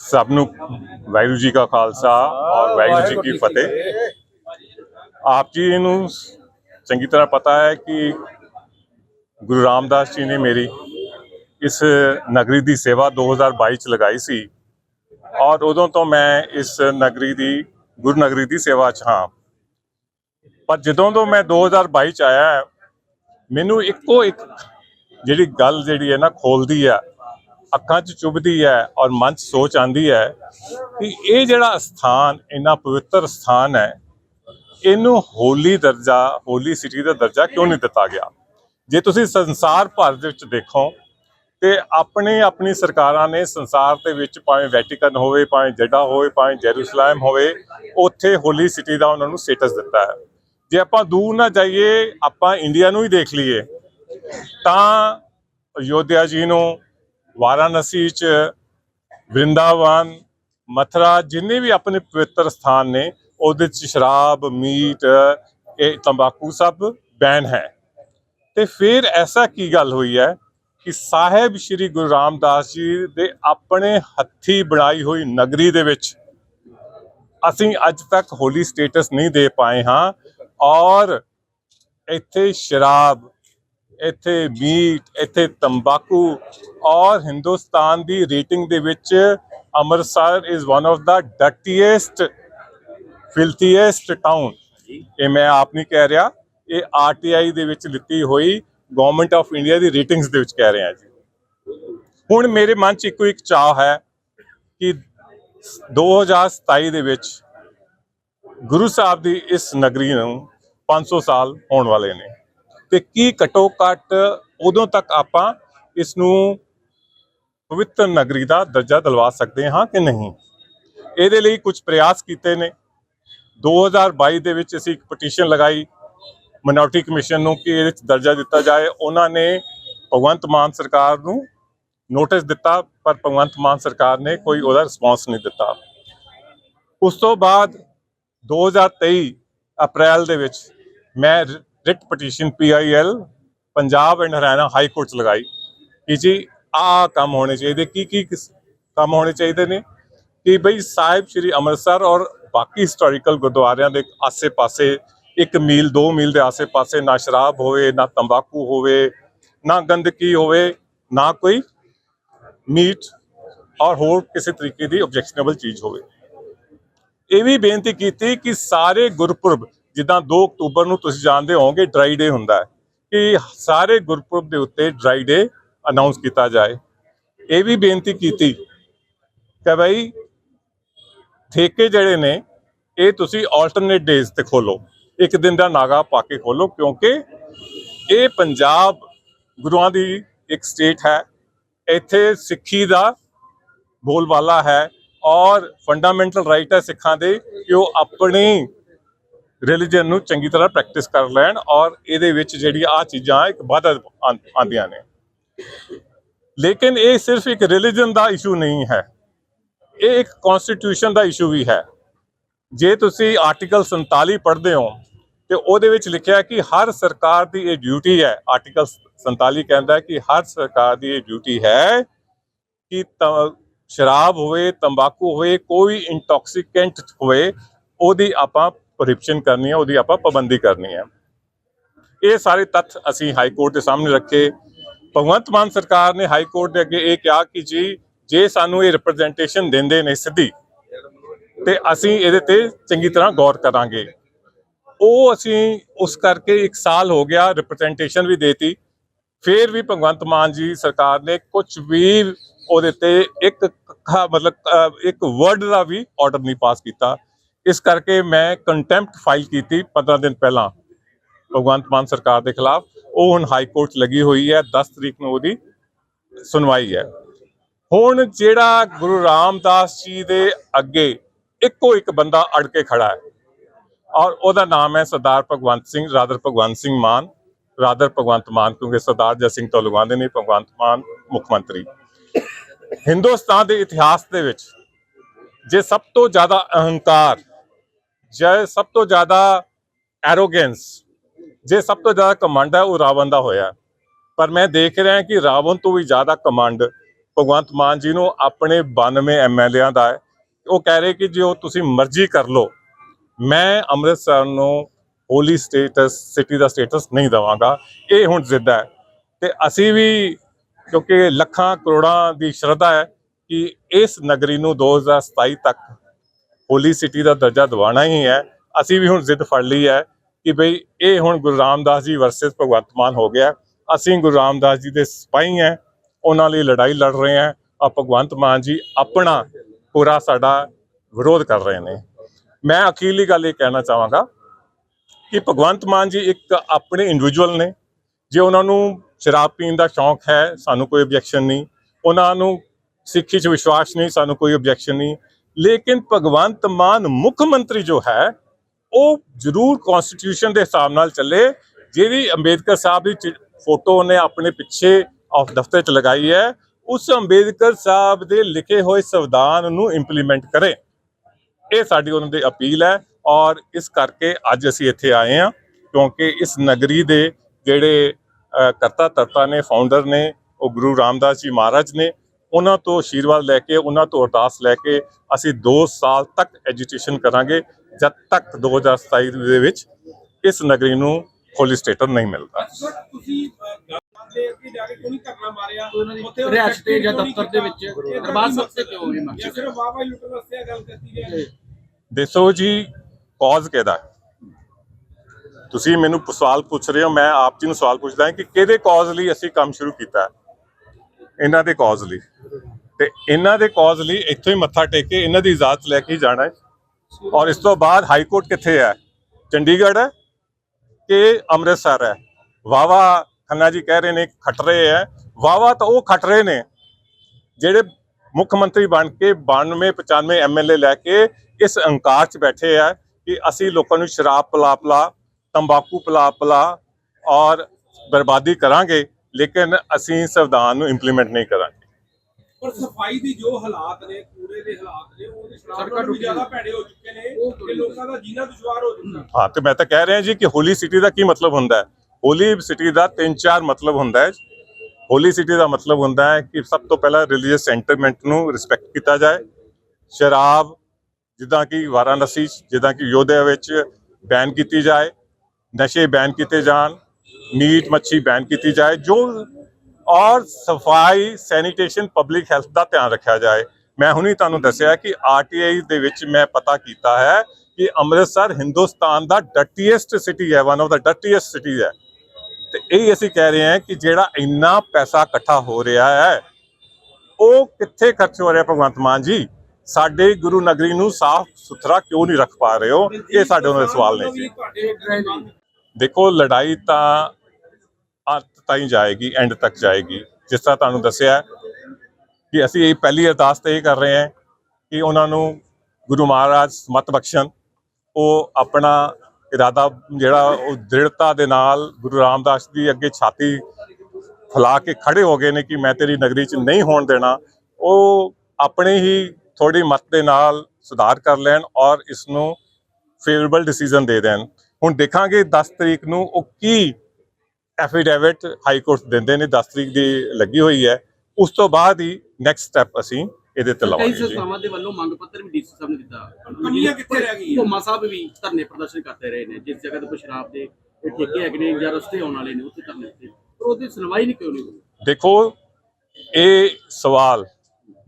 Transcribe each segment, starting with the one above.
ਸਭ ਨੂੰ ਵਾਹਿਗੁਰੂ ਜੀ ਕਾ ਖਾਲਸਾ ਔਰ ਵਾਹਿਗੁਰੂ ਜੀ ਕੀ ਫਤਿਹ ਆਪ ਜੀ ਨੂੰ ਚੰਗੀ ਤਰ੍ਹਾਂ ਪਤਾ ਹੈ ਕਿ ਗੁਰੂ ਰਾਮਦਾਸ ਜੀ ਨੇ ਮੇਰੀ ਇਸ ਨਗਰੀ ਦੀ ਸੇਵਾ 2022 ਚ ਲਗਾਈ ਸੀ ਔਰ ਉਦੋਂ ਤੋਂ ਮੈਂ ਇਸ ਨਗਰੀ ਦੀ ਗੁਰੂ ਨਗਰੀ ਦੀ ਸੇਵਾ 'ਚ ਹਾਂ ਪਰ ਜਦੋਂ ਤੋਂ ਮੈਂ 2022 ਚ ਆਇਆ ਮੈਨੂੰ ਇੱਕੋ ਇੱਕ ਜਿਹੜੀ ਗੱਲ ਜਿਹੜੀ ਹੈ ਨਾ ਖੋਲਦੀ ਆ ਅੱਖਾਂ 'ਚ ਚੁਭਦੀ ਹੈ ਔਰ ਮਨ 'ਚ ਸੋਚ ਆਂਦੀ ਹੈ ਕਿ ਇਹ ਜਿਹੜਾ ਸਥਾਨ, ਇੰਨਾ ਪਵਿੱਤਰ ਸਥਾਨ ਹੈ, ਇਹਨੂੰ ਹੋਲੀ ਦਰਜਾ, ਹੋਲੀ ਸਿਟੀ ਦਾ ਦਰਜਾ ਕਿਉਂ ਨਹੀਂ ਦਿੱਤਾ ਗਿਆ? ਜੇ ਤੁਸੀਂ ਸੰਸਾਰ ਭਰ ਦੇ ਵਿੱਚ ਦੇਖੋ ਤੇ ਆਪਣੇ ਆਪਣੀ ਸਰਕਾਰਾਂ ਨੇ ਸੰਸਾਰ ਦੇ ਵਿੱਚ ਭਾਵੇਂ ਵੈਟੀਕਨ ਹੋਵੇ, ਭਾਵੇਂ ਜੱਡਾ ਹੋਵੇ, ਭਾਵੇਂ ਜੈਰੂਸਲਮ ਹੋਵੇ, ਉੱਥੇ ਹੋਲੀ ਸਿਟੀ ਦਾ ਉਹਨਾਂ ਨੂੰ ਸਟੇਟਸ ਦਿੱਤਾ ਹੈ। ਜੇ ਆਪਾਂ ਦੂਰ ਨਾ ਜਾਈਏ, ਆਪਾਂ ਇੰਡੀਆ ਨੂੰ ਹੀ ਦੇਖ ਲਈਏ, ਤਾਂ ਅਯੋਧਿਆ ਜੀ ਨੂੰ ਵਾਰਾਣਸੀ ਚ ਵ੍ਰਿੰਦਾਵਨ, ਮਥੁਰਾ, ਜਿੰਨੇ ਵੀ ਆਪਣੇ ਪਵਿੱਤਰ ਸਥਾਨ ਨੇ, ਉਹਦੇ ਚ ਸ਼ਰਾਬ, ਮੀਟ, ਇਹ ਤੰਬਾਕੂ ਸਭ ਬੈਨ ਹੈ। ਤੇ ਫਿਰ ਐਸਾ ਕੀ ਗੱਲ ਹੋਈ ਹੈ ਕਿ ਸਾਹਿਬ ਸ੍ਰੀ ਗੁਰੂ ਰਾਮਦਾਸ ਜੀ ਦੇ ਆਪਣੇ ਹੱਥੀ ਬਣਾਈ ਹੋਈ ਨਗਰੀ ਦੇ ਵਿੱਚ ਅਸੀਂ ਅੱਜ ਤੱਕ ਹੋਲੀ ਸਟੇਟਸ ਨਹੀਂ ਦੇ ਪਾਏ ਹਾਂ ਔਰ ਇੱਥੇ ਸ਼ਰਾਬ ਇੱਥੇ ਮੀਟ ਇੱਥੇ ਤੰਬਾਕੂ ਔਰ ਹਿੰਦੁਸਤਾਨ ਦੀ ਰੇਟਿੰਗ ਦੇ ਵਿੱਚ Amritsar is one of the dirtiest filthiest town ਇਹ ਮੈਂ ਆਪ ਨਹੀਂ ਕਹਿ ਰਿਹਾ। ਇਹ ਆਰਟੀਆਈ ਦੇ ਵਿੱਚ ਦਿੱਤੀ ਹੋਈ ਗਵਰਨਮੈਂਟ ਆਫ ਇੰਡੀਆ ਦੀ ਰੇਟਿੰਗਸ ਦੇ ਵਿੱਚ ਕਹਿ ਰਿਹਾ ਜੀ। ਹੁਣ ਮੇਰੇ ਮਨ 'ਚ ਇੱਕੋ ਇੱਕ ਚਾਹ ਹੈ ਕਿ 2027 ਦੇ ਵਿੱਚ ਗੁਰੂ ਸਾਹਿਬ ਦੀ ਇਸ ਨਗਰੀ ਨੂੰ 500 ਸਾਲ ਹੋਣ ਵਾਲੇ ਨੇ। ਤੇ ਕੀ ਘਟੋ ਘੱਟ ਉਦੋਂ ਤੱਕ ਆਪਾਂ ਇਸ ਨੂੰ ਪਵਿੱਤਰ ਨਗਰੀ ਦਾ ਦਰਜਾ ਦਿਲਵਾ ਸਕਦੇ ਹਾਂ ਕਿ ਨਹੀਂ? ਇਹਦੇ ਲਈ ਕੁਝ ਪ੍ਰਯਾਸ ਕੀਤੇ ਨੇ। 2022 ਦੇ ਵਿੱਚ ਅਸੀਂ ਇੱਕ ਪਟੀਸ਼ਨ ਲਗਾਈ ਮਿਨੋਰਟੀ ਕਮਿਸ਼ਨ ਨੂੰ ਕਿ ਇਹਦੇ ਵਿੱਚ ਦਰਜਾ ਦਿੱਤਾ ਜਾਏ। ਉਹਨਾਂ ਨੇ ਭਗਵੰਤ ਮਾਨ ਸਰਕਾਰ ਨੂੰ ਨੋਟਿਸ ਦਿੱਤਾ, ਪਰ ਭਗਵੰਤ ਮਾਨ ਸਰਕਾਰ ਨੇ ਕੋਈ ਉਹਦਾ ਰਿਸਪਾਂਸ ਨਹੀਂ ਦਿੱਤਾ। ਉਸ ਤੋਂ ਬਾਅਦ 2023 ਅਪ੍ਰੈਲ ਦੇ ਵਿੱਚ ਮੈਂ writ petition PIL Punjab and Haryana high court 'ਚ ਲਗਾਈ। ਕਿ ਜੀ ਆ ਕੰਮ ਹੋਣੇ ਚਾਹੀਦੇ, ਕੀ ਕੀ ਕੰਮ ਹੋਣੇ ਚਾਹੀਦੇ ਨੇ? ਕਿ ਬਈ ਸਾਹਿਬ ਸ੍ਰੀ ਅੰਮ੍ਰਿਤਸਰ ਔਰ ਬਾਕੀ ਹਿਸਟੋਰੀਕਲ ਗੁਰਦੁਆਰਿਆਂ ਦੇ ਆਸੇ-ਪਾਸੇ, ਇੱਕ ਮੀਲ, ਦੋ ਮੀਲ ਦੇ ਆਸੇ-ਪਾਸੇ ਨਾ ਸ਼ਰਾਬ ਹੋਵੇ, ਨਾ ਤੰਬਾਕੂ ਹੋਵੇ, ਨਾ ਗੰਦਗੀ ਹੋਵੇ, ਨਾ ਕੋਈ ਮੀਟ ਔਰ ਹੋਰ ਕਿਸੇ ਤਰੀਕੇ ਦੀ ਆਬਜੈਕਸ਼ਨੇਬਲ ਚੀਜ਼ ਹੋਵੇ। ਇਹ ਵੀ ਬੇਨਤੀ ਕੀਤੀ ਕਿ ਸਾਰੇ ਗੁਰਪੁਰਬ ਜਿੱਦਾਂ 2 ਅਕਤੂਬਰ ਨੂੰ ਤੁਸੀਂ ਜਾਣਦੇ ਹੋਵੋਗੇ ਡਰਾਈ ਡੇ ਹੁੰਦਾ ਹੈ, ਕਿ ਸਾਰੇ ਗੁਰਪੁਰਬ ਦੇ ਉੱਤੇ ਡਰਾਈ ਡੇ ਅਨਾਉਂਸ ਕੀਤਾ ਜਾਏ। ਇਹ ਵੀ ਬੇਨਤੀ ਕੀਤੀ ਕਿ ਭਾਈ ਠੇਕੇ ਜਿਹੜੇ ਨੇ, ਇਹ ਤੁਸੀਂ ਆਲਟਰਨੇਟ ਡੇਜ਼ ਤੇ ਖੋਲੋ। ਇੱਕ ਦਿਨ ਦਾ ਨਾਗਾ ਪਾ ਕੇ ਖੋਲੋ, ਕਿਉਂਕਿ ਇਹ ਪੰਜਾਬ ਗੁਰੂਆਂ ਦੀ ਇੱਕ ਸਟੇਟ ਹੈ, ਇੱਥੇ ਸਿੱਖੀ ਦਾ ਬੋਲਬਾਲਾ ਹੈ ਔਰ ਫੰਡਾਮੈਂਟਲ ਰਾਈਟ ਹੈ ਸਿੱਖਾਂ ਦੇ ਕਿ ਉਹ ਆਪਣੀ ਰਿਲੀਜਨ ਨੂੰ ਚੰਗੀ ਤਰ੍ਹਾਂ ਪ੍ਰੈਕਟਿਸ ਕਰ ਲੈਣ ਔਰ ਇਹਦੇ ਵਿੱਚ ਜਿਹੜੀ ਆ ਚੀਜ਼ਾਂ ਇੱਕ ਵਾਧਾ ਆਂ- ਆਉਂਦੀਆਂ ਨੇ। ਲੇਕਿਨ ਇਹ ਸਿਰਫ ਇੱਕ ਰਿਲੀਜਨ ਦਾ ਇਸ਼ੂ ਨਹੀਂ ਹੈ। ਇਹ ਇੱਕ ਕਨਸਟੀਟਿਊਸ਼ਨ ਦਾ ਇਸ਼ੂ ਵੀ ਹੈ। ਜੇ ਤੁਸੀਂ ਆਰਟੀਕਲ 47 ਪੜ੍ਹਦੇ ਹੋ, ਤੇ ਉਹਦੇ ਵਿੱਚ ਲਿਖਿਆ ਕਿ ਹਰ ਸਰਕਾਰ ਦੀ ਇਹ ਡਿਊਟੀ ਹੈ ਆਰਟੀਕਲ 47 ਕਹਿੰਦਾ ਕਿ ਹਰ ਸਰਕਾਰ ਦੀ ਇਹ ਡਿਊਟੀ ਹੈ ਕਿ ਤ- ਸ਼ਰਾਬ ਹੋਵੇ, ਤੰਬਾਕੂ ਹੋਵੇ, ਕੋਈ ਇੰਟੌਕਸੀਕੈਂਟ ਹੋਵੇ, ਉਹਦੀ ਆਪਾਂ ਪ੍ਰੋਹਿਬਿਸ਼ਨ ਕਰਨੀ ਹੈ ਉਹਦੀ ਆਪਾਂ ਪਾਬੰਦੀ ਕਰਨੀ ਹੈ ਇਹ ਸਾਰੇ ਤੱਥ ਅਸੀਂ ਹਾਈ ਕੋਰਟ ਦੇ ਸਾਹਮਣੇ ਰੱਖੇ। ਭਗਵੰਤ ਮਾਨ ਸਰਕਾਰ ਨੇ ਹਾਈ ਕੋਰਟ ਦੇ ਅੱਗੇ ਇਹ ਕਿਹਾ ਕਿ ਜੀ, ਜੇ ਸਾਨੂੰ ਇਹ ਰਿਪਰੈਜ਼ੈਂਟੇਸ਼ਨ ਦਿੰਦੇ ਨੇ ਸਿੱਧੀ, ਤੇ ਅਸੀਂ ਇਹਦੇ ਤੇ ਚੰਗੀ ਤਰ੍ਹਾਂ ਗੌਰ ਕਰਾਂਗੇ। ਉਹ ਅਸੀਂ ਉਸ ਕਰਕੇ 1 ਸਾਲ ਹੋ ਗਿਆ ਰਿਪਰੈਜ਼ੈਂਟੇਸ਼ਨ ਵੀ ਦੇਤੀ। ਫਿਰ ਵੀ ਭਗਵੰਤ ਮਾਨ ਜੀ ਸਰਕਾਰ ਨੇ ਕੁਝ ਵੀ ਉਹਦੇ ਤੇ ਇੱਕ ਮਤਲਬ ਇੱਕ ਵਰਡ ਦਾ ਵੀ ਆਰਡਰ ਨਹੀਂ ਪਾਸ ਕੀਤਾ। ਇਸ ਕਰਕੇ ਮੈਂ ਕੰਟੈਂਪਟ ਫਾਈਲ ਕੀਤੀ 15 ਦਿਨ ਪਹਿਲਾਂ ਭਗਵੰਤ ਮਾਨ ਸਰਕਾਰ ਦੇ ਖਿਲਾਫ। ਉਹ ਹੁਣ ਹਾਈ ਕੋਰਟ 'ਚ ਲੱਗੀ ਹੋਈ ਹੈ 10 ਤਰੀਕ ਨੂੰ ਉਹਦੀ ਸੁਣਵਾਈ ਹੈ। ਹੁਣ ਜਿਹੜਾ ਗੁਰੂ ਰਾਮਦਾਸ ਜੀ ਦੇ ਅੱਗੇ ਇੱਕੋ ਇੱਕ ਬੰਦਾ ਅੜ ਕੇ ਖੜਾ ਹੈ, ਔਰ ਉਹਦਾ ਨਾਮ ਹੈ ਸਰਦਾਰ ਭਗਵੰਤ ਸਿੰਘ ਰਾਦਰ ਭਗਵੰਤ ਸਿੰਘ ਮਾਨ। ਰਾਦਰ ਭਗਵੰਤ ਮਾਨ, ਕਿਉਂਕਿ ਸਰਦਾਰ ਜੈ ਸਿੰਘ ਤੋਂ ਲਗਵਾਉਂਦੇ ਨੇ ਭਗਵੰਤ ਮਾਨ, ਮੁੱਖ ਮੰਤਰੀ। ਹਿੰਦੁਸਤਾਨ ਦੇ ਇਤਿਹਾਸ ਦੇ ਵਿੱਚ ਜੇ ਸਭ ਤੋਂ ਜ਼ਿਆਦਾ ਅਹੰਕਾਰ ਜੇ ਸਭ ਤੋਂ ਜ਼ਿਆਦਾ ਐਰੋਗੈਂਸ ਜੇ ਸਭ ਤੋਂ ਜ਼ਿਆਦਾ ਕਮਾਂਡ ਹੈ, ਉਹ ਰਾਵਣ ਦਾ ਹੋਇਆ। ਪਰ ਮੈਂ ਦੇਖ ਰਿਹਾ ਕਿ ਰਾਵਣ ਤੋਂ ਵੀ ਜ਼ਿਆਦਾ ਕਮਾਂਡ ਭਗਵੰਤ ਮਾਨ ਜੀ ਨੂੰ ਆਪਣੇ 92 ਐਮਐਲਏਆਂ ਦਾ ਹੈ। ਉਹ ਕਹਿ ਰਹੇ ਕਿ ਜੋ ਤੁਸੀਂ ਮਰਜ਼ੀ ਕਰ ਲਓ, ਮੈਂ ਅੰਮ੍ਰਿਤਸਰ ਨੂੰ ਹੋਲੀ ਸਟੇਟਸ ਸਿਟੀ ਦਾ ਸਟੇਟਸ ਨਹੀਂ ਦਵਾਂਗਾ। ਇਹ ਹੁਣ ਜ਼ਿੱਦ ਹੈ। ਤੇ ਅਸੀਂ ਵੀ, ਕਿਉਂਕਿ ਲੱਖਾਂ ਕਰੋੜਾਂ ਦੀ ਸ਼ਰਧਾ ਹੈ ਕਿ ਇਸ ਨਗਰੀ ਨੂੰ 2027 ਤੱਕ ਹੋਲੀ ਸਿਟੀ ਦਾ ਦਰਜਾ ਦਿਵਾਉਣਾ ਹੀ ਹੈ। ਅਸੀਂ ਵੀ ਹੁਣ ਜ਼ਿੱਦ ਫੜ ਲਈ ਹੈ ਕਿ ਭਈ ਇਹ ਹੁਣ ਗੁਰੂ ਰਾਮਦਾਸ ਜੀ ਵਰਸਸ ਭਗਵੰਤ ਮਾਨ ਹੋ ਗਿਆ। ਅਸੀਂ ਗੁਰੂ ਰਾਮਦਾਸ ਜੀ ਦੇ ਸਿਪਾਹੀ ਹੈ। ਉਹਨਾਂ ਲਈ ਲੜਾਈ ਲੜ ਰਹੇ ਹਾਂ। ਆ ਭਗਵੰਤ ਮਾਨ ਜੀ ਆਪਣਾ ਪੂਰਾ ਸਾਡਾ ਵਿਰੋਧ ਕਰ ਰਹੇ ਨੇ। ਮੈਂ ਅਖੀਰਲੀ ਗੱਲ ਇਹ ਕਹਿਣਾ ਚਾਹਾਂਗਾ ਕਿ ਭਗਵੰਤ ਮਾਨ ਜੀ ਇੱਕ ਆਪਣੇ ਇੰਡੀਵਿਜੂਅਲ ਨੇ। ਜੇ ਉਹਨਾਂ ਨੂੰ ਸ਼ਰਾਬ ਪੀਣ ਦਾ ਸ਼ੌਂਕ ਹੈ, ਸਾਨੂੰ ਕੋਈ ਆਬਜੈਕਸ਼ਨ ਨਹੀਂ। ਉਹਨਾਂ ਨੂੰ ਸਿੱਖੀ 'ਚ ਵਿਸ਼ਵਾਸ ਨਹੀਂ, ਸਾਨੂੰ ਕੋਈ ਆਬਜੈਕਸ਼ਨ ਨਹੀਂ। ਲੇਕਿਨ ਭਗਵੰਤ ਮਾਨ ਮੁੱਖ ਮੰਤਰੀ ਜੋ ਹੈ, ਉਹ ਜ਼ਰੂਰ ਕਨਸਟੀਟਿਊਸ਼ਨ ਦੇ ਹਿਸਾਬ ਨਾਲ ਚੱਲੇ। ਜਿਹੜੀ ਅੰਬੇਦਕਰ ਸਾਹਿਬ ਦੀ ਚਿ- ਫੋਟੋ ਉਹਨੇ ਆਪਣੇ ਪਿੱਛੇ ਆਫ ਦਫ਼ਤਰ 'ਚ ਲਗਾਈ ਹੈ, ਉਸ ਅੰਬੇਦਕਰ ਸਾਹਿਬ ਦੇ ਲਿਖੇ ਹੋਏ ਸੰਵਿਧਾਨ ਨੂੰ ਇੰਪਲੀਮੈਂਟ ਕਰੇ। ਇਹ ਸਾਡੀ ਉਹਨਾਂ ਦੀ ਅਪੀਲ ਹੈ ਔਰ ਇਸ ਕਰਕੇ ਅੱਜ ਅਸੀਂ ਇੱਥੇ ਆਏ ਹਾਂ, ਕਿਉਂਕਿ ਇਸ ਨਗਰੀ ਦੇ ਜਿਹੜੇ ਕਰਤਾ ਧਰਤਾ ਨੇ ਫਾਊਂਡਰ ਨੇ, ਉਹ ਗੁਰੂ ਰਾਮਦਾਸ ਜੀ ਮਹਾਰਾਜ ਨੇ ਉਹਨਾਂ ਤੋਂ ਆਸ਼ੀਰਵਾਦ ਲੈ ਕੇ ਉਹਨਾਂ ਤੋਂ ਅਰਦਾਸ ਲੈ ਕੇ ਅਸੀਂ 2 ਸਾਲ ਤੱਕ ਐਜੂਕੇਸ਼ਨ ਕਰਾਂਗੇ ਜਦ ਤੱਕ 2027 ਦੇ ਵਿੱਚ ਇਸ ਨਗਰੀ ਨੂੰ ਹੋਲੀ ਸਟੇਟਸ ਨਹੀਂ ਮਿਲਦਾ ਸਰ ਤੁਸੀਂ ਅਹ, ਗੱਲ ਦੇ ਅੱਗੇ ਜਾ ਕੇ ਕਿਉਂ ਨਹੀਂ ਕਰਨਾ ਮਾਰਿਆ ਉੱਥੇ ਉਹ ਰਿਹਾਇਸ਼ ਤੇ ਜਾਂ ਕਿਉਂ ਨਹੀਂ ਦਫ਼ਤਰ ਦੇ ਵਿੱਚ ਕੀਤਾ? ਦਰਬਾਰ ਸਾਹਿਬ ਤੇ ਕਿਉਂ ਇਹ ਜਾਂ ਮਕਸਦ ਸਿਰਫ ਵਾਵਾ ਹੀ ਲੁੱਟਣ ਵਾਸਤੇ ਇਹ ਗੱਲ ਕਰਤੀ ਗਈ ਦੱਸੋ ਜੀ ਕਾਜ਼ ਕਿਹਦਾ? ਤੁਸੀਂ ਮੈਨੂੰ ਸਵਾਲ ਪੁੱਛ ਰਹੇ ਹੋ ਮੈਂ ਆਪ ਜੀ ਨੂੰ ਸਵਾਲ ਪੁੱਛਦਾ ਹਾਂ ਕਿ ਕਿਹਦੇ ਕਾਜ਼ ਲਈ ਅਸੀਂ ਕੰਮ ਸ਼ੁਰੂ ਕੀਤਾ ਹੈ? ਇਹਨਾਂ ਦੇ ਕਾਜ਼ ਲਈ। ਤੇ ਇਹਨਾਂ ਦੇ ਕਾਜ਼ ਲਈ ਇੱਥੋਂ ਹੀ ਮੱਥਾ ਟੇਕ ਕੇ ਇਹਨਾਂ ਦੀ ਇਜਾਜ਼ਤ ਲੈ ਕੇ ਹੀ ਜਾਣਾ ਹੈ। ਔਰ ਇਸ ਤੋਂ ਬਾਅਦ ਹਾਈ ਕੋਰਟ ਕਿੱਥੇ ਹੈ? ਚੰਡੀਗੜ੍ਹ ਹੈ ਕਿ ਅੰਮ੍ਰਿਤਸਰ ਹੈ? ਵਾਵਾ ਖੰਨਾ ਜੀ ਕਹਿ ਰਹੇ ਨੇ ਖਟਰੇ ਹੈ। ਵਾਵਾ ਤਾਂ ਉਹ ਖਟਰੇ ਨੇ ਜਿਹੜੇ ਮੁੱਖ ਮੰਤਰੀ ਬਣ ਕੇ 92 95 ਐਮਐਲਏ ਲੈ ਕੇ ਇਸ ਅਹੰਕਾਰ 'ਚ ਬੈਠੇ ਆ ਕਿ ਅਸੀਂ ਲੋਕਾਂ ਨੂੰ ਸ਼ਰਾਬ ਪਿਲਾ ਪਿਲਾ ਤੰਬਾਕੂ ਪਿਲਾ ਪਿਲਾ ਔਰ ਬਰਬਾਦੀ ਕਰਾਂਗੇ। ਲੇਕਿਨ ਅਸੀਂ ਸੰਵਿਧਾਨ ਨੂੰ ਇੰਪਲੀਮੈਂਟ ਨਹੀਂ ਕਰਾਂਗੇ। ਪਰ ਸਫ਼ਾਈ ਦੀ ਜੋ ਹਾਲਾਤ ਨੇ ਕੂੜੇ ਦੇ ਹਾਲਾਤ ਨੇ ਉਹਦੇ ਸੜਕਾਂ ਵੀ। ਜ਼ਿਆਦਾ ਭੈੜੇ ਹੋ ਚੁੱਕੇ ਨੇ ਕਿ ਲੋਕਾਂ ਦਾ ਜੀਣਾ ਦੁਸ਼ਵਾਰ ਹੋ ਚੁੱਕਾ। ਹਾਂ ਤੇ ਮੈਂ ਤਾਂ ਕਹਿ ਰਿਹਾ ਜੀ ਕਿ ਹੋਲੀ ਸਿਟੀ ਦਾ ਕੀ ਮਤਲਬ ਹੁੰਦਾ ਹੈ? ਹੋਲੀ ਸਿਟੀ ਦਾ ਤਿੰਨ ਚਾਰ ਮਤਲਬ ਹੁੰਦਾ ਹੈ। ਹੋਲੀ ਸਿਟੀ ਦਾ ਮਤਲਬ ਹੁੰਦਾ ਹੈ ਕਿ ਸਭ ਤੋਂ ਪਹਿਲਾਂ ਰਿਲੀਜੀਅਸ ਸੈਂਟੀਮੈਂਟ ਨੂੰ ਰਿਸਪੈਕਟ ਕੀਤਾ ਜਾਏ। ਸ਼ਰਾਬ ਜਿੱਦਾਂ ਕਿ ਵਾਰਾਣਸੀ ਜਿੱਦਾਂ ਕਿ ਯੋਧਿਆ ਵਿੱਚ ਬੈਨ ਕੀਤੀ ਜਾਏ। ਨਸ਼ੇ ਬੈਨ ਕੀਤੇ ਜਾਣ। ਮੀਟ ਮੱਛੀ ਬੈਨ ਕੀਤੀ ਜਾਏ, ਜੋ ਔਰ ਸਫ਼ਾਈ ਸੈਨੀਟੇਸ਼ਨ ਪਬਲਿਕ ਹੈਲਥ ਦਾ ਧਿਆਨ ਰੱਖਿਆ ਜਾਏ। ਮੈਂ ਹੁਣੀ ਤੁਹਾਨੂੰ ਦੱਸਿਆ ਕਿ ਆਰਟੀਆਈ ਦੇ ਵਿੱਚ ਮੈਂ ਪਤਾ ਕੀਤਾ ਹੈ ਕਿ ਅੰਮ੍ਰਿਤਸਰ ਹਿੰਦੁਸਤਾਨ ਦਾ ਡਰਟੀਐਸਟ ਸਿਟੀ ਹੈ one of the dirtiest city ਹੈ। ਤੇ ਇਹ ਅਸੀਂ ਕਹਿ ਰਹੇ ਹਾਂ ਕਿ ਜਿਹੜਾ ਇੰਨਾ ਪੈਸਾ ਇਕੱਠਾ ਹੋ ਰਿਹਾ ਹੈ, ਉਹ ਕਿੱਥੇ ਖਰਚ ਹੋ ਰਿਹਾ, ਭਗਵੰਤ ਮਾਨ ਜੀ? ਸਾਡੇ ਗੁਰੂ ਨਗਰੀ ਨੂੰ ਸਾਫ਼ ਸੁਥਰਾ ਕਿਉਂ ਨਹੀਂ ਰੱਖ ਪਾ ਰਹੇ ਹੋ? ਇਹ ਸਾਡੇ ਉਹਨਾਂ ਦੇ ਸਵਾਲ ਨੇ ਜੀ। ਦੇਖੋ, ਲੜਾਈ ਤਾਂ ਅੰਤ ਤਾਈਂ ਜਾਏਗੀ ਐਂਡ ਤੱਕ ਜਾਏਗੀ। ਜਿਸ ਤਰ੍ਹਾਂ ਤੁਹਾਨੂੰ ਦੱਸਿਆ ਕਿ ਅਸੀਂ ਇਹ ਪਹਿਲੀ ਅਰਦਾਸ ਤੇ ਇਹ ਕਰ ਰਹੇ ਹਾਂ ਕਿ ਉਹਨਾਂ ਨੂੰ ਗੁਰੂ ਮਹਾਰਾਜ ਮਤ ਬਖਸ਼ਣ। ਉਹ ਆਪਣਾ ਇਰਾਦਾ ਜਿਹੜਾ ਉਹ ਦ੍ਰਿੜਤਾ ਦੇ ਨਾਲ ਗੁਰੂ ਰਾਮਦਾਸ ਦੀ ਅੱਗੇ ਛਾਤੀ ਫੈਲਾ ਕੇ ਖੜੇ ਹੋ ਗਏ ਨੇ ਕਿ ਮੈਂ ਤੇਰੀ ਨਗਰੀ 'ਚ ਨਹੀਂ ਹੋਣ ਦੇਣਾ। ਉਹ ਆਪਣੇ ਹੀ ਥੋੜੀ ਮਤ ਦੇ ਨਾਲ ਸੁਧਾਰ ਕਰ ਲੈਣ ਔਰ ਇਸ ਨੂੰ ਫੇਵਰੇਬਲ ਡਿਸੀਜਨ ਦੇ ਦੇਣ। ਹੁਣ ਦੇਖਾਂਗੇ 10 ਤਰੀਕ ਨੂੰ ਉਹ ਕੀ ਐਫੀਡੇਵਿਟ ਹਾਈ ਕੋਰਟ ਦਿੰਦੇ ਨੇ 10 ਤਰੀਕ ਦੀ ਲੱਗੀ ਹੋਈ ਹੈ। ਉਸ ਤੋਂ ਬਾਅਦ ਹੀ ਨੈਕਸਟ ਸਟੈਪ ਅਸੀਂ ਇਹਦੇ ਤੇ ਲਵਾਂਗੇ ਜੀ। ਸੰਸਥਾਵਾਂ ਦੇ ਵੱਲੋਂ ਮੰਗ ਪੱਤਰ ਵੀ ਡੀਸੀ ਸਾਹਿਬ ਨੇ ਦਿੱਤਾ। ਕਮੀਆਂ ਕਿੱਥੇ ਰਹਿ ਗਈਆਂ? ਭੋਮਾ ਸਾਹਿਬ ਵੀ ਧਰਨੇ ਪ੍ਰਦਰਸ਼ਨ ਕਰਦੇ ਰਹੇ ਨੇ ਜਿਸ ਜਗ੍ਹਾ ਤੇ ਕੋਈ ਸ਼ਰਾਬ ਦੇ ਇਹ ਠੇਕੇ ਹੈਗੇ ਨੇ ਜਾਂ ਰਸਤੇ ਆਉਣ ਵਾਲੇ ਨੇ ਉੱਥੇ ਧਰਨੇ ਦਿੱਤੇ। ਪਰ ਉਹਦੀ ਸੁਣਵਾਈ ਨਹੀਂ ਕਿਉਂ ਨਹੀਂ ਹੋਈ? ਦੇਖੋ ਇਹ ਸਵਾਲ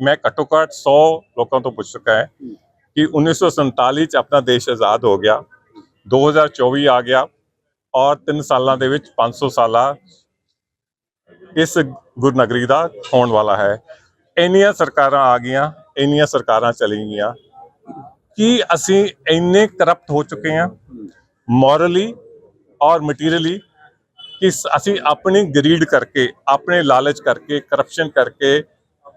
ਮੈਂ ਘੱਟੋ ਘੱਟ 100 ਲੋਕਾਂ ਤੋਂ ਪੁੱਛ ਚੁੱਕਾ ਹੈ ਕਿ 1947 ਚ ਆਪਣਾ ਦੇਸ਼ ਆਜ਼ਾਦ ਹੋ ਗਿਆ 2024 ਆ ਗਿਆ ਔਰ 3 ਸਾਲਾਂ ਦੇ ਵਿੱਚ 500 ਸਾਲਾ ਇਸ ਗੁਰਨਗਰੀ ਦਾ ਹੋਣ ਵਾਲਾ ਹੈ। ਇੰਨੀਆਂ ਸਰਕਾਰਾਂ ਆ ਗਈਆਂ, ਇੰਨੀਆਂ ਸਰਕਾਰਾਂ ਚਲੀ ਗਈਆਂ। ਕਿ ਅਸੀਂ ਇੰਨੇ ਕਰਪਟ ਹੋ ਚੁੱਕੇ ਹਾਂ ਮੋਰਲੀ ਔਰ ਮਟੀਰੀਅਲੀ ਕਿ ਅਸੀਂ ਆਪਣੀ ਗਰੀਡ ਕਰਕੇ, ਆਪਣੇ ਲਾਲਚ ਕਰਕੇ ਕਰਪਸ਼ਨ ਕਰਕੇ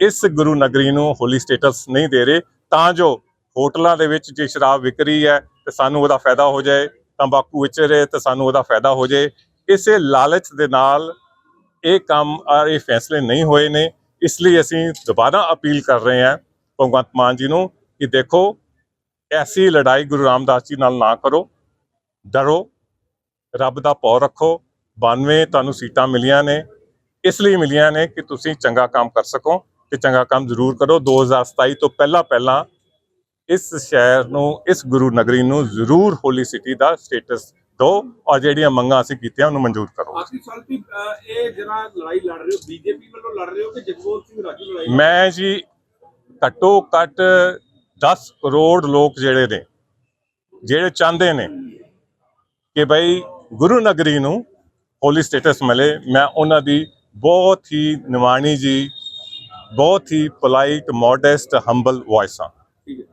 ਇਸ ਗੁਰੂ ਨਗਰੀ ਨੂੰ ਹੋਲੀ ਸਟੇਟਸ ਨਹੀਂ ਦੇ ਰਹੇ, ਤਾਂ ਜੋ ਹੋਟਲਾਂ ਦੇ ਵਿੱਚ ਜੇ ਸ਼ਰਾਬ ਵਿਕ ਰਹੀ ਹੈ ਤੇ ਸਾਨੂੰ ਉਹਦਾ ਫਾਇਦਾ ਹੋ ਜਾਏ ਤੰਬਾਕੂ ਵਿੱਚ ਰਹੇ ਤੇ ਸਾਨੂੰ ਉਹਦਾ ਫਾਇਦਾ ਹੋ ਜਾਏ ਇਸੇ ਲਾਲਚ ਦੇ ਨਾਲ ਇਹ ਕੰਮ ਔਰ ਇਹ ਫੈਸਲੇ ਨਹੀਂ ਹੋਏ ਨੇ। ਇਸ ਲਈ ਅਸੀਂ ਦੁਬਾਰਾ ਅਪੀਲ ਕਰ ਰਹੇ ਹਾਂ ਭਗਵੰਤ ਮਾਨ ਜੀ ਨੂੰ ਕਿ ਦੇਖੋ, ਐਸੀ ਲੜਾਈ ਗੁਰੂ ਰਾਮਦਾਸ ਜੀ ਨਾਲ ਨਾ ਕਰੋ। ਡਰੋ, ਰੱਬ ਦਾ ਪੌ ਰੱਖੋ। 92 ਤੁਹਾਨੂੰ ਸੀਟਾਂ ਮਿਲੀਆਂ ਨੇ। ਇਸ ਲਈ ਮਿਲੀਆਂ ਨੇ ਕਿ ਤੁਸੀਂ ਚੰਗਾ ਕੰਮ ਕਰ ਸਕੋ ਤੇ ਚੰਗਾ ਕੰਮ ਜ਼ਰੂਰ ਕਰੋ। 2027 ਤੋਂ ਪਹਿਲਾਂ ਪਹਿਲਾਂ ਇਸ ਸ਼ਹਿਰ ਨੂੰ ਇਸ ਗੁਰੂ ਨਗਰੀ ਨੂੰ ਜ਼ਰੂਰ ਹੋਲੀ ਸਿਟੀ ਦਾ ਸਟੇਟਸ ਦਿਓ। ਔਰ ਜਿਹੜੀਆਂ ਮੰਗਾਂ ਅਸੀਂ ਕੀਤੀਆਂ ਉਹਨੂੰ ਮਨਜ਼ੂਰ ਕਰੋ। ਆਖਰੀ ਸਵਾਲ ਵੀ ਅਹ, ਇਹ ਜਿਹੜਾ ਲੜਾਈ ਲੜ ਰਹੇ ਹੋ ਬੀਜੇਪੀ ਵੱਲੋਂ ਲੜ ਰਹੇ ਹੋ ਕਿ ਜਗਮੋਹਨ ਸਿੰਘ ਰਾਜੂ ਲੜਾਈ ਲੜ- ਮੈਂ ਜੀ ਘੱਟੋ ਘੱਟ 10 ਕਰੋੜ ਲੋਕ ਜਿਹੜੇ ਨੇ ਜਿਹੜੇ ਚਾਹੁੰਦੇ ਨੇ ਕਿ ਭਈ ਗੁਰੂ ਨਗਰੀ ਨੂੰ ਹੋਲੀ ਸਟੇਟਸ ਮਿਲੇ। ਮੈਂ ਉਹਨਾਂ ਦੀ ਬਹੁਤ ਹੀ ਨਿਮਾਣੀ ਜੀ ਬਹੁਤ ਹੀ ਪੋਲਾਈਟ ਮੋਡੈਸਟ ਹੰਬਲ ਵੌਇਸ ਹਾਂ।